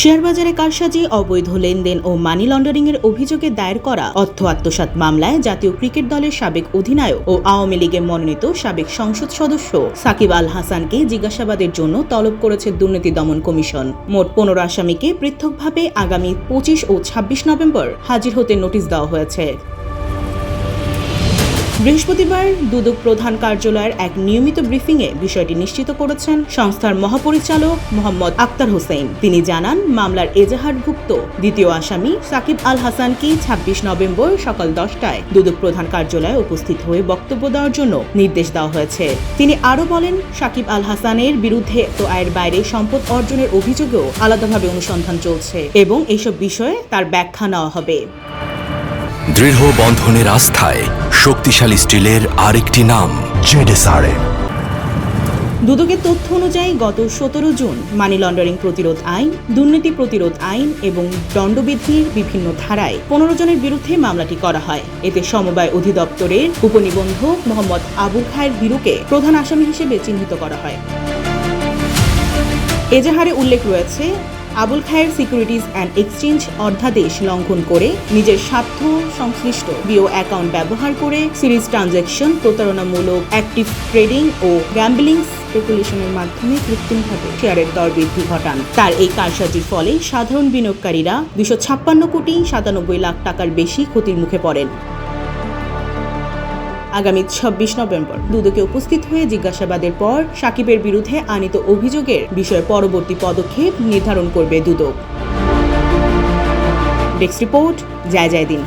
শেয়ারবাজারে কারসাজি, অবৈধ লেনদেন ও মানি লন্ডারিং এর অভিযোগে দায়ের করা অর্থ আত্মসাত মামলায় জাতীয় ক্রিকেট দলের সাবেক অধিনায়ক ও আওয়ামী লীগে মনোনীত সাবেক সংসদ সদস্য সাকিব আল হাসানকে জিজ্ঞাসাবাদের জন্য তলব করেছে দুর্নীতি দমন কমিশন। মোট পনেরো আসামিকে পৃথকভাবে আগামী পঁচিশ ও ছাব্বিশ নভেম্বর হাজির হতে নোটিশ দেওয়া হয়েছে। বৃহস্পতিবার দুদক প্রধান কার্যালয়ের এক নিয়মিত ব্রিফিংয়ে বিষয়টি নিশ্চিত করেছেন সংস্থার মহাপরিচালক মোহাম্মদ আক্তার হোসেন। তিনি জানান, মামলার এজাহারভুক্ত দ্বিতীয় আসামি সাকিব আল হাসানকে ছাব্বিশ নভেম্বর সকাল দশটায় দুদক প্রধান কার্যালয়ে উপস্থিত হয়ে বক্তব্য দেওয়ার জন্য নির্দেশ দেওয়া হয়েছে। তিনি আরও বলেন, সাকিব আল হাসানের বিরুদ্ধে তো আয়ের বাইরে সম্পদ অর্জনের অভিযোগেও আলাদাভাবে অনুসন্ধান চলছে এবং এইসব বিষয়ে তার ব্যাখ্যা নেওয়া হবে। দৃঢ় বন্ধনের আস্থায় শক্তিশালী স্টিলের আরেকটি নাম জেডেসআরএম দুদকের তথ্য অনুযায়ী গত সতেরো জুন মানি লন্ডারিং প্রতিরোধ আইন, দুর্নীতি প্রতিরোধ আইন এবং দণ্ডবিধির বিভিন্ন ধারায় পনেরো জনের বিরুদ্ধে মামলাটি করা হয়। এতে সমবায় অধিদপ্তরের উপনিবন্ধক মোহাম্মদ আবু খায়ের বিরুকে প্রধান আসামি হিসেবে চিহ্নিত করা হয়। এজাহারে উল্লেখ রয়েছে Abul Khayer securities and exchange অধ্যাদেশ লঙ্ঘন করে নিজের স্বার্থ সংশ্লিষ্ট বিও অ্যাকাউন্ট ব্যবহার করে সিরিজ ট্রানজ্যাকশন, প্রতারণামূলক অ্যাক্টিভ ট্রেডিং ও গ্যাম্বলিং স্পেকুলেশনের মাধ্যমে কৃত্রিমভাবে শেয়ারের দর বৃদ্ধি ঘটান। তার এই কারসাজির ফলে সাধারণ বিনিয়োগকারীরা দুশো ছাপ্পান্ন কোটি সাতানব্বই লাখ টাকার বেশি ক্ষতির মুখে পড়েন। আগামী ছাব্বিশ নভেম্বর। দুদকে উপস্থিত হয়ে জিজ্ঞাসাবাদের পর সাকিবের বিরুদ্ধে আনিত অভিযোগের বিষয়ে পরবর্তী পদক্ষেপ নির্ধারণ করবে দুদক। ডেস্ক রিপোর্ট, জয় জয় দিন।